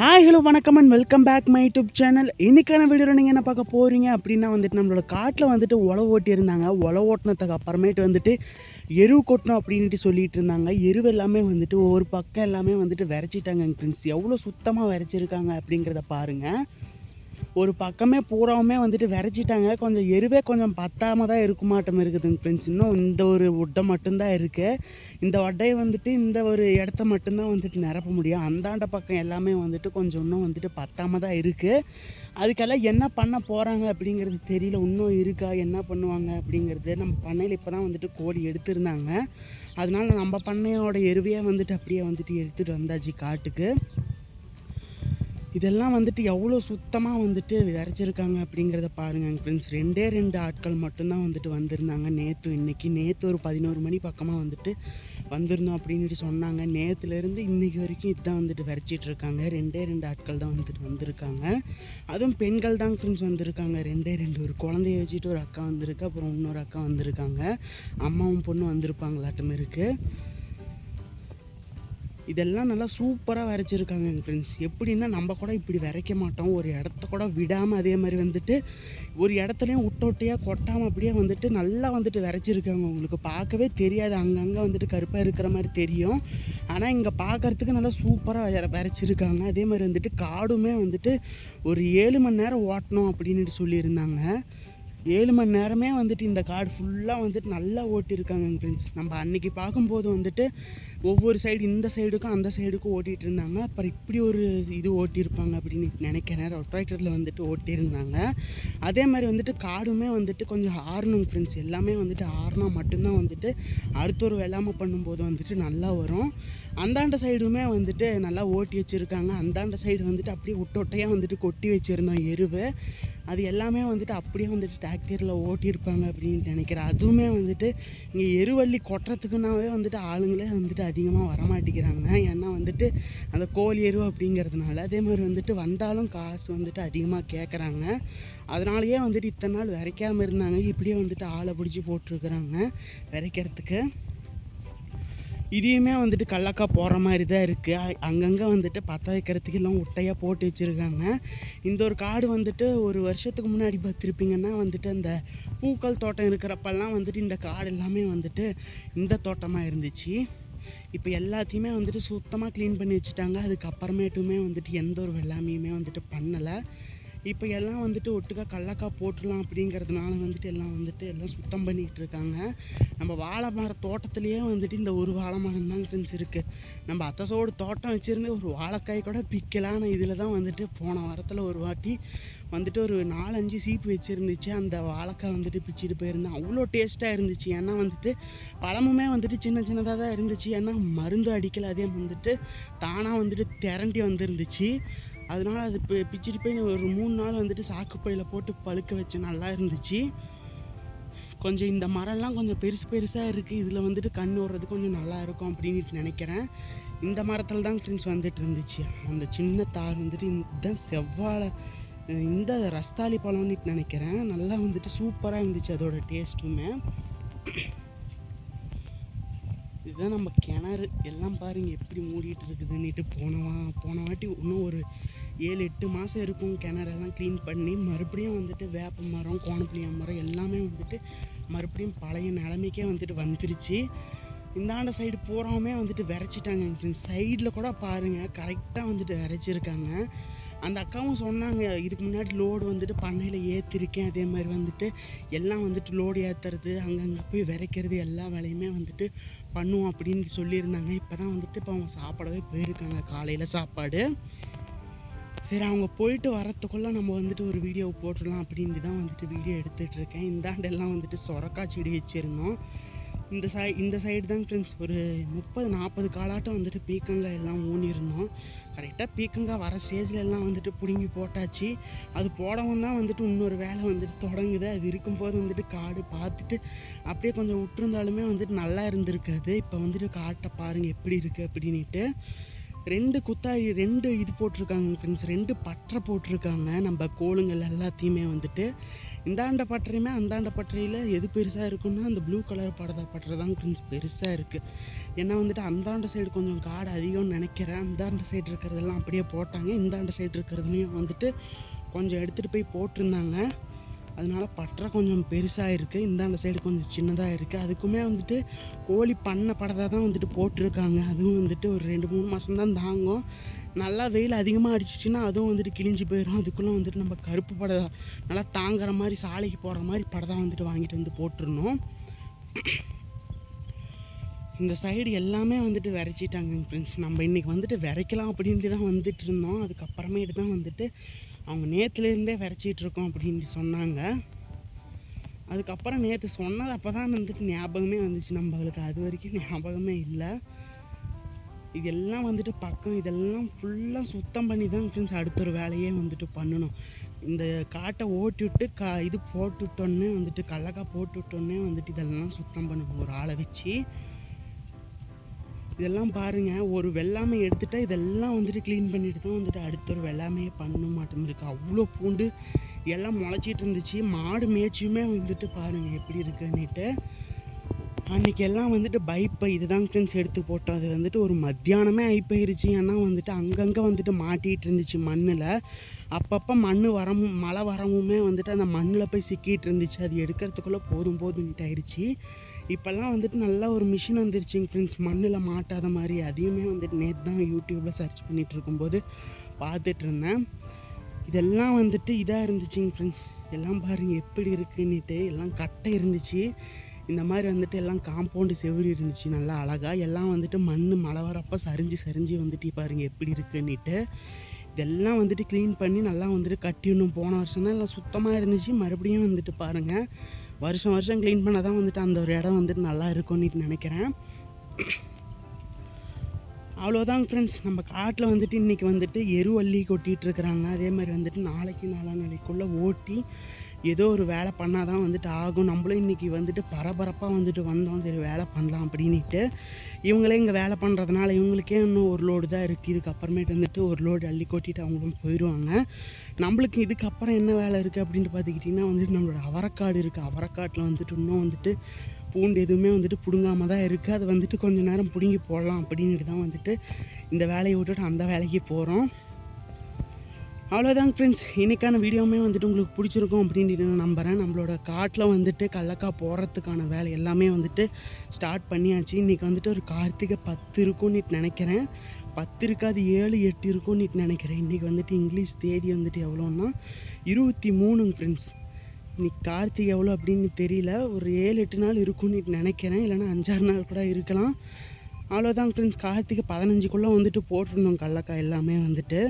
Hi hello வணக்கம் and welcome back my YouTube channel இன்றைக்கான வீடியோவில் நீங்கள் என்ன பார்க்க போகிறீங்க அப்படின்னா வந்துட்டு நம்மளோட காட்டில் வந்துட்டு உழவு ஓட்டியிருந்தாங்க உழவு ஓட்டினதுக்கு அப்புறமேட்டு வந்துட்டு எருவு கொட்டணும் அப்படின்ட்டு சொல்லிட்டு இருந்தாங்க. எருவு எல்லாமே வந்துட்டு ஒவ்வொரு பக்கம் எல்லாமே வந்துட்டு விரைச்சிட்டாங்க ஃப்ரெண்ட்ஸ் எவ்வளோ சுத்தமாக விரைச்சிருக்காங்க அப்படிங்கிறத பாருங்கள் ஒரு பக்கமே பூராவுமே வந்துட்டு விரைச்சிட்டாங்க. கொஞ்சம் எருவே கொஞ்சம் பத்தாமல் தான் இருக்குமாட்டம் இருக்குதுங்க ஃப்ரெண்ட்ஸ் இன்னும் இந்த ஒரு ஒட்டை மட்டும்தான் இருக்குது இந்த ஒட்டையை வந்துட்டு இந்த ஒரு இடத்த மட்டும்தான் வந்துட்டு நிரப்ப முடியும். அந்தாண்ட பக்கம் எல்லாமே வந்துட்டு கொஞ்சம் இன்னும் வந்துட்டு பத்தாமல் தான் இருக்குது அதுக்கெல்லாம் என்ன பண்ண போகிறாங்க அப்படிங்கிறது தெரியல. இன்னும் இருக்கா? என்ன பண்ணுவாங்க அப்படிங்கிறது நம்ம பண்ணையில் இப்போ தான் வந்துட்டு கோழி எடுத்திருந்தாங்க. அதனால நம்ம பண்ணையோட எருவையே வந்துட்டு அப்படியே வந்துட்டு எடுத்துகிட்டு வந்தாச்சு காட்டுக்கு. இதெல்லாம் வந்துட்டு எவ்வளோ சுத்தமாக வந்துட்டு விதைச்சிருக்காங்க அப்படிங்கிறத பாருங்கள் ஃப்ரெண்ட்ஸ் ரெண்டே ரெண்டு ஆட்கள் மட்டும்தான் வந்துட்டு வந்திருந்தாங்க. நேற்று இன்றைக்கி நேற்று ஒரு பதினோரு மணி பக்கமாக வந்துட்டு வந்திருந்தோம் அப்படின்ட்டு சொன்னாங்க. நேற்றுலேருந்து இன்னைக்கு வரைக்கும் இதுதான் வந்துட்டு விரைச்சிட்டு இருக்காங்க. ரெண்டே ரெண்டு ஆட்கள் தான் வந்துட்டு வந்திருக்காங்க. அதுவும் பெண்கள் தான் ஃப்ரெண்ட்ஸ் வந்திருக்காங்க. ரெண்டே ரெண்டு ஒரு குழந்தைய வச்சுட்டு ஒரு அக்கா வந்திருக்கு அப்புறம் இன்னொரு அக்கா வந்திருக்காங்க. அம்மாவும் பொண்ணும் வந்திருப்பாங்களாட்டம் இருக்குது இதெல்லாம் நல்லா சூப்பராக வரைச்சிருக்காங்க எங்கள் ஃப்ரெண்ட்ஸ் எப்படின்னா நம்ம கூட இப்படி வரைக்க மாட்டோம். ஒரு இடத்த கூட விடாமல் அதே மாதிரி வந்துட்டு ஒரு இடத்துலையும் விட்டோட்டையாக கொட்டாமல் அப்படியே வந்துட்டு நல்லா வந்துட்டு வரைச்சிருக்காங்க. உங்களுக்கு பார்க்கவே தெரியாது. அங்கங்கே வந்துட்டு கருப்பாக இருக்கிற மாதிரி தெரியும். ஆனால் இங்கே பார்க்கறதுக்கு நல்லா சூப்பராக வரைச்சிருக்காங்க. அதே மாதிரி வந்துட்டு காடுமே வந்துட்டு ஒரு ஏழு மணி நேரம் ஓட்டணும் அப்படின்ட்டு சொல்லியிருந்தாங்க. ஏழு மணி நேரமே வந்துட்டு இந்த காடு ஃபுல்லாக வந்துட்டு நல்லா ஓட்டியிருக்காங்க ஃப்ரெண்ட்ஸ் நம்ம அன்றைக்கி பார்க்கும்போது வந்துட்டு ஒவ்வொரு சைடு இந்த சைடுக்கும் அந்த சைடுக்கும் ஓட்டிகிட்டு இருந்தாங்க. அப்புறம் இப்படி ஒரு இது ஓட்டியிருப்பாங்க அப்படின்னு நினைக்கிறேன். ரொட்ராக்டரில் வந்துட்டு ஓட்டியிருந்தாங்க. அதே மாதிரி வந்துட்டு காடுமே வந்துட்டு கொஞ்சம் ஆறணும் ஃப்ரெண்ட்ஸ் எல்லாமே வந்துட்டு ஆறுனா மட்டும்தான் வந்துட்டு அடுத்த ஒரு வெள்ளாமை பண்ணும்போது வந்துட்டு நல்லா வரும். அந்தாண்ட சைடுமே வந்துட்டு நல்லா ஓட்டி வச்சுருக்காங்க. அந்தாண்ட சைடு வந்துட்டு அப்படியே ஒட்டொட்டையாக வந்துட்டு கொட்டி வச்சுருந்தோம் எருவு. அது எல்லாமே வந்துட்டு அப்படியே வந்துட்டு டிராக்டரில் ஓட்டியிருப்பாங்க அப்படின்னு நினைக்கிறேன். அதுவுமே வந்துட்டு இங்கே எருவள்ளி கொட்டுறதுக்குனாவே வந்துட்டு ஆளுங்களே வந்துட்டு அதிகமாக வரமாட்டேங்கிறாங்க. ஏன்னா வந்துட்டு அந்த கோழி எருவு அப்படிங்கிறதுனால அதே மாதிரி வந்துட்டு வந்தாலும் காசு வந்துட்டு அதிகமாக கேட்குறாங்க அதனாலேயே வந்துட்டு இத்தனை நாள் விரைக்காமல் இருந்தாங்க. இப்படியே வந்துட்டு ஆளை பிடிச்சி போட்டிருக்கிறாங்க விரைக்கிறதுக்கு இதையுமே வந்துட்டு கல்லக்கா போடுற மாதிரி தான் இருக்குது அங்கங்கே வந்துட்டு பற்ற வைக்கிறதுக்கு எல்லாம் ஒட்டையாக போட்டு வச்சுருக்காங்க. இந்த ஒரு காடு வந்துட்டு ஒரு வருஷத்துக்கு முன்னாடி பார்த்துருப்பீங்கன்னா வந்துட்டு அந்த பூக்கள் தோட்டம் இருக்கிறப்பெல்லாம் வந்துட்டு இந்த காடு எல்லாமே வந்துட்டு இந்த தோட்டமாக இருந்துச்சு. இப்போ எல்லாத்தையுமே வந்துட்டு சுத்தமாக க்ளீன் பண்ணி வச்சுட்டாங்க. அதுக்கப்புறமேட்டுமே வந்துட்டு எந்த ஒரு வெள்ளாமையுமே வந்துட்டு பண்ணலை. இப்போ எல்லாம் வந்துட்டு ஒட்டுக்கா கடலக்காய் போட்டுடலாம் அப்படிங்கிறதுனால வந்துட்டு எல்லாம் வந்துட்டு எல்லாம் சுத்தம் பண்ணிக்கிட்டு இருக்காங்க. நம்ம வாழை மர தோட்டத்துலேயே வந்துட்டு இந்த ஒரு வாழை மரம் தான் ஃப்ரெண்ட்ஸ் இருக்குது நம்ம அத்தசோடு தோட்டம் வச்சுருந்து ஒரு வாழைக்காய் கூட பிக்கலான இதில் தான் வந்துட்டு போன வாரத்தில் ஒரு வாட்டி வந்துட்டு ஒரு நாலஞ்சு சீப்பு வச்சுருந்துச்சு. அந்த வாழைக்காய் வந்துட்டு பிச்சுட்டு போயிருந்தேன். அவ்வளோ டேஸ்ட்டாக இருந்துச்சு. ஏன்னா வந்துட்டு பழமுமே வந்துட்டு சின்ன சின்னதாக தான் இருந்துச்சு. ஏன்னா மருந்து அடிக்கல. அதே வந்துட்டு தானாக வந்துட்டு திரண்டி வந்துருந்துச்சு. அதனால் அது இப்போ பிச்சுட்டு போய் ஒரு மூணு நாள் வந்துட்டு சாக்கு பையில் போட்டு பழுக்க வச்சு நல்லா இருந்துச்சு. கொஞ்சம் இந்த மரம்லாம் கொஞ்சம் பெருசு பெருசாக இருக்குது இதில் வந்துட்டு கண் ஓடுறது கொஞ்சம் நல்லா இருக்கும் அப்படின்ட்டு நினைக்கிறேன். இந்த மரத்தில் தான் ஃப்ரெண்ட்ஸ் வந்துட்டு இருந்துச்சு. அந்த சின்ன தார் வந்துட்டு இதுதான் செவ்வாழை இந்த ரஸ்தாளி பழம்னு நினைக்கிறேன். நல்லா வந்துட்டு சூப்பராக இருந்துச்சு அதோட டேஸ்ட்டுமே. இதுதான் நம்ம கிணறு. எல்லாம் பாருங்க எப்படி மூடிட்டு இருக்குதுன்னுட்டு போனவா போன வாட்டி இன்னும் ஒரு ஏழு எட்டு மாதம் இருக்கும் கிணறெல்லாம் க்ளீன் பண்ணி மறுபடியும் வந்துட்டு வேப்ப மரம் கோணப்புளிய மரம் எல்லாமே வந்துட்டு மறுபடியும் பழைய நிலைமைக்கே வந்துட்டு வந்துருச்சு. இந்தாண்ட சைடு பூராவுமே வந்துட்டு விரைச்சிட்டாங்க சைடில் கூட பாருங்கள் கரெக்டாக வந்துட்டு விரைச்சிருக்காங்க. அந்த அக்காவும் சொன்னாங்க இதுக்கு முன்னாடி லோடு வந்துட்டு பண்ணையில் ஏற்றிருக்கேன் அதே மாதிரி வந்துட்டு எல்லாம் வந்துட்டு லோடு ஏற்றுறது அங்கங்கே போய் விரைக்கிறது எல்லா வேலையுமே வந்துட்டு பண்ணுவோம் அப்படின்னு சொல்லியிருந்தாங்க. இப்போ தான் வந்துட்டு இப்போ அவங்க சாப்பிடவே போயிருக்காங்க காலையில் சாப்பாடு. சரி அவங்க போயிட்டு வரத்துக்குள்ளே நம்ம வந்துட்டு ஒரு வீடியோ போட்டுடலாம் அப்படின்ட்டு தான் வந்துட்டு வீடியோ எடுத்துகிட்டு இருக்கேன். இந்தாண்டெல்லாம் வந்துட்டு சொரக்காய் செடி வச்சுருந்தோம். இந்த சை இந்த சைடு தான் ஃப்ரெண்ட்ஸ் ஒரு முப்பது நாற்பது காலாட்டம் வந்துட்டு பீக்கங்காய் எல்லாம் ஊனியிருந்தோம் கரெக்டாக பீக்கங்காய் வர ஸ்டேஜில் எல்லாம் வந்துட்டு பிடுங்கி போட்டாச்சு. அது போடவும் தான் வந்துட்டு இன்னொரு வேலை வந்துட்டு தொடங்குது. அது இருக்கும்போது வந்துட்டு காடு பார்த்துட்டு அப்படியே கொஞ்சம் விட்டுருந்தாலுமே வந்துட்டு நல்லா இருந்திருக்காது. இப்போ வந்துட்டு காட்டை பாருங்கள் எப்படி இருக்குது அப்படின்ட்டு ரெண்டு குத்தாயி ரெண்டு இது போட்டிருக்காங்க ஃப்ரெண்ட்ஸ் ரெண்டு பற்றை போட்டிருக்காங்க நம்ம கோளுங்கள் எல்லாத்தையுமே வந்துட்டு. இந்தாண்ட பட்டறையுமே அந்தாண்ட பட்டறையில் எது பெருசாக இருக்குன்னா அந்த ப்ளூ கலர் படதா பட்டறை தான் ஃப்ரெண்ட்ஸ் பெருசாக இருக்குது ஏன்னா வந்துட்டு அந்தாண்ட சைடு கொஞ்சம் காடு அதிகம்னு நினைக்கிறேன். அந்தாண்ட சைடு இருக்கிறதெல்லாம் அப்படியே போட்டாங்க. இந்தாண்ட சைடு இருக்கிறதுலையும் வந்துட்டு கொஞ்சம் எடுத்துகிட்டு போய் போட்டிருந்தாங்க. அதனால பட்டறை கொஞ்சம் பெருசாக இருக்குது இந்தாண்ட சைடு கொஞ்சம் சின்னதாக இருக்குது அதுக்குமே வந்துட்டு கோழி பண்ணை படத்தை தான் வந்துட்டு போட்டிருக்காங்க. அதுவும் வந்துட்டு ஒரு ரெண்டு மூணு மாதம் தான் தாங்கும். நல்லா வெயில் அதிகமாக அடிச்சிச்சின்னா அதுவும் வந்துட்டு கிழிஞ்சு போயிடும் அதுக்குள்ளே வந்துட்டு நம்ம கருப்பு படதா நல்லா தாங்குற மாதிரி சாலைக்கு போகிற மாதிரி படதா வந்துட்டு வாங்கிட்டு வந்து போட்டுருணும் இந்த சைடு எல்லாமே வந்துட்டு விரைச்சிட்டாங்க ஃப்ரெண்ட்ஸ் நம்ம இன்றைக்கி வந்துட்டு விரைக்கலாம் அப்படின்ட்டு தான் வந்துட்டு இருந்தோம். அதுக்கப்புறமேட்டு தான் வந்துட்டு அவங்க நேற்றுலேருந்தே விரைச்சிட்டு இருக்கோம் அப்படின்னு சொன்னாங்க. அதுக்கப்புறம் நேற்று சொன்னது அப்போ தான் வந்துட்டு ஞாபகமே வந்துச்சு நம்மளுக்கு. அது வரைக்கும் ஞாபகமே இல்லை. இதெல்லாம் வந்துட்டு பக்கம் இதெல்லாம் ஃபுல்லாக சுத்தம் பண்ணி தான் ஃப்ரெண்ட்ஸ் அடுத்த ஒரு வேலையே வந்துட்டு பண்ணணும். இந்த காட்டை ஓட்டி விட்டு கா இது போட்டு விட்டோன்னே வந்துட்டு கடலக்காய் போட்டு விட்டோன்னே வந்துட்டு இதெல்லாம் சுத்தம் பண்ணணும் ஒரு ஆளை வச்சு. இதெல்லாம் பாருங்க ஒரு வெள்ளாமை எடுத்துட்டால் இதெல்லாம் வந்துட்டு க்ளீன் பண்ணிட்டு தான் வந்துட்டு அடுத்த ஒரு வெள்ளாமையை பண்ண மாட்டோம் அவ்வளோ பூண்டு எல்லாம் முளைச்சிட்டு இருந்துச்சு. மாடு மேய்ச்சியுமே வந்துட்டு பாருங்க எப்படி இருக்குன்னுட்டு. அன்றைக்கி எல்லாம் வந்துட்டு பைப்பை இதுதாங்க ஃப்ரெண்ட்ஸ் எடுத்து போட்டோம். அது வந்துட்டு ஒரு மத்தியானமே ஆகி போயிருச்சு ஏன்னா வந்துட்டு அங்கங்கே வந்துட்டு மாட்டிகிட்டு இருந்துச்சு மண்ணில். அப்பப்போ மண் வரமும் மழை வரவுமே வந்துட்டு அந்த மண்ணில் போய் சிக்கிட்டு இருந்துச்சு. அது எடுக்கிறதுக்குள்ளே போதும் போதும்ட்டு ஆயிடுச்சு இப்போல்லாம் வந்துட்டு நல்லா ஒரு மிஷின் வந்துருச்சுங்க ஃப்ரெண்ட்ஸ் மண்ணில் மாட்டாத மாதிரி அதையுமே வந்துட்டு நேற்று தான் யூடியூப்பில் சர்ச் பண்ணிகிட்டு இருக்கும்போது பார்த்துட்டு இருந்தேன் இதெல்லாம் வந்துட்டு இதாக இருந்துச்சுங்க ஃப்ரெண்ட்ஸ் எல்லாம் பாருங்க எப்படி இருக்குன்னுட்டு எல்லாம் கட்டை இருந்துச்சு. இந்த மாதிரி வந்துட்டு எல்லாம் காம்பவுண்டு செவுரி இருந்துச்சு நல்லா அழகாக எல்லாம் வந்துட்டு மண் மழை வரப்போ சரிஞ்சு சரிஞ்சு வந்துட்டு பாருங்கள் எப்படி இருக்குன்னுட்டு. இதெல்லாம் வந்துட்டு க்ளீன் பண்ணி நல்லா வந்துட்டு கட்டிடணும். போன வருஷம் தான் எல்லாம் சுத்தமாக இருந்துச்சு. மறுபடியும் வந்துட்டு பாருங்கள் வருஷம் வருஷம் க்ளீன் பண்ணால் தான் வந்துட்டு அந்த ஒரு இடம் வந்துட்டு நல்லா இருக்கும்னு நினைக்கிறேன். அவ்வளோதாங்க ஃப்ரெண்ட்ஸ் நம்ம காட்டில் வந்துட்டு இன்றைக்கி வந்துட்டு எருவள்ளி கொட்டிகிட்டு இருக்கிறாங்க. அதே மாதிரி வந்துட்டு நாளைக்கு நாளாநாளைக்குள்ளே ஓட்டி ஏதோ ஒரு வேலை பண்ணால் தான் வந்துட்டு ஆகும். நம்மளும் இன்றைக்கி வந்துட்டு பரபரப்பாக வந்துட்டு வந்தோம். சரி வேலை பண்ணலாம் அப்படின்ட்டு இவங்களே இங்கே வேலை பண்ணுறதுனால இவங்களுக்கே இன்னும் ஒரு லோடு தான் இருக்குது இதுக்கப்புறமேட்டு வந்துட்டு ஒரு லோடு அள்ளி கொட்டிட்டு அவங்களும் போயிடுவாங்க நம்மளுக்கு இதுக்கப்புறம் என்ன வேலை இருக்குது அப்படின்ட்டு பார்த்துக்கிட்டிங்கன்னா வந்துட்டு நம்மளோட அவரைக்காடு இருக்குது அவரைக்காட்டில் வந்துட்டு இன்னும் வந்துட்டு பூண்டு எதுவுமே வந்துட்டு பிடுங்காம தான் இருக்குது அது வந்துட்டு கொஞ்ச நேரம் பிடுங்கி போடலாம் அப்படின்ட்டு தான் வந்துட்டு இந்த வேலையை விட்டுட்டு அந்த வேலைக்கு போகிறோம் அவ்வளோதாங்க ஃப்ரெண்ட்ஸ் இன்றைக்கான வீடியோவுமே வந்துட்டு உங்களுக்கு பிடிச்சிருக்கும் அப்படின்ட்டு நான் நம்புகிறேன் நம்மளோட காட்டில் வந்துட்டு கல்லக்காய் போடுறதுக்கான வேலை எல்லாமே வந்துட்டு ஸ்டார்ட் பண்ணியாச்சு. இன்றைக்கி வந்துட்டு ஒரு கார்த்திகை பத்து இருக்கும்னு நினைக்கிறேன். பத்து இருக்காது ஏழு எட்டு இருக்கும்னு நினைக்கிறேன். இன்றைக்கி வந்துட்டு இங்கிலீஷ் தேதி வந்துட்டு எவ்வளோன்னா இருபத்தி மூணுங்க ஃப்ரெண்ட்ஸ் இன்றைக்கி கார்த்திகை எவ்வளோ அப்படின்னு தெரியல. ஒரு ஏழு எட்டு நாள் இருக்கும்னு நினைக்கிறேன். இல்லைன்னா அஞ்சாறு நாள் கூட இருக்கலாம். அவ்வளோதான் ஃப்ரெண்ட்ஸ் கார்த்திகை பதினஞ்சுக்குள்ளே வந்துட்டு போட்டிருந்தோம். கடலக்காய் எல்லாமே வந்துட்டு.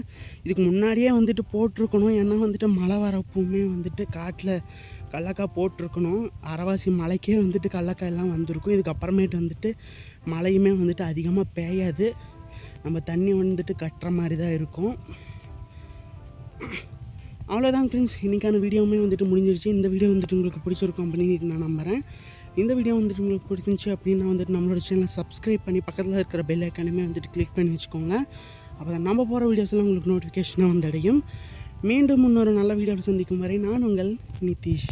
இதுக்கு முன்னாடியே வந்துட்டு போட்டிருக்கணும். ஏன்னா வந்துட்டு மழை வரப்பவுமே வந்துட்டு காட்டில் கடலக்காய் போட்டிருக்கணும். அரைவாசி மலைக்கே வந்துட்டு கடலக்காய் எல்லாம் வந்திருக்கும். இதுக்கப்புறமேட்டு வந்துட்டு மழையுமே வந்துட்டு அதிகமாக பெய்யாது. நம்ம தண்ணி வந்துட்டு கட்டுற மாதிரி தான் இருக்கும். அவ்வளோதான் ஃப்ரெண்ட்ஸ் இன்றைக்கான வீடியோவுமே வந்துட்டு முடிஞ்சிருச்சு. இந்த வீடியோ வந்துட்டு உங்களுக்கு பிடிச்சிருக்கும் அப்படின்னு நான் நம்புகிறேன் இந்த வீடியோ வந்துட்டு உங்களுக்கு பிடிச்சிருந்துச்சி அப்படின்னா வந்துட்டு நம்மளோட சேனலை சப்ஸ்கிரைப் பண்ணி பக்கத்தில் இருக்கிற பெல் ஐக்கானுமே வந்துட்டு கிளிக் பண்ணி வச்சுக்கோங்க. அப்போ தான் நம்ம போகிற வீடியோஸ்லாம் உங்களுக்கு நோட்டிஃபிகேஷனாக வந்தடையும் மீண்டும் இன்னொரு நல்ல வீடியோவில் சந்திக்கும் வரை நான் உங்கள் நிதிஷ்.